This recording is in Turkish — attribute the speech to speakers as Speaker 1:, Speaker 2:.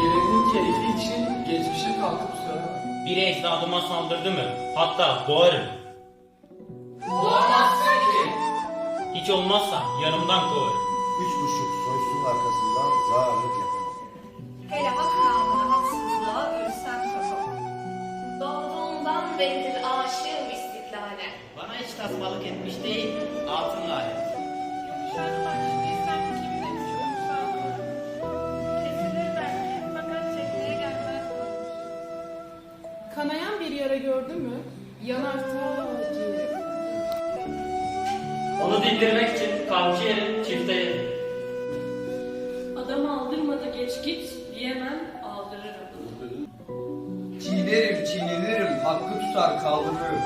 Speaker 1: Gelenin keyfi için geçmişe kalkıp söylemem.
Speaker 2: Biri ecdadıma saldırdı mı? Hatta boğarım.
Speaker 1: Boğamazsın ki.
Speaker 2: Hiç olmazsa yanımdan kovarım.
Speaker 3: Üç buçuk soysun arkasından zararlık yapamam.
Speaker 4: Hele hak namına haksızlığa ölsem kafam.
Speaker 5: Doğduğumdan beridir aşığım istiklale.
Speaker 2: Bana hiç tasmalık etmiş değil,
Speaker 6: Kanayan bir yara gördü mü? Yanar ta.
Speaker 2: Onu dindirmek için kavcı yerim, çifte yerim.
Speaker 7: Adam aldırmadı geç git diyemem aldırırım.
Speaker 1: Çiğnerim çiğnenirim hakkı tutar kaldırırım.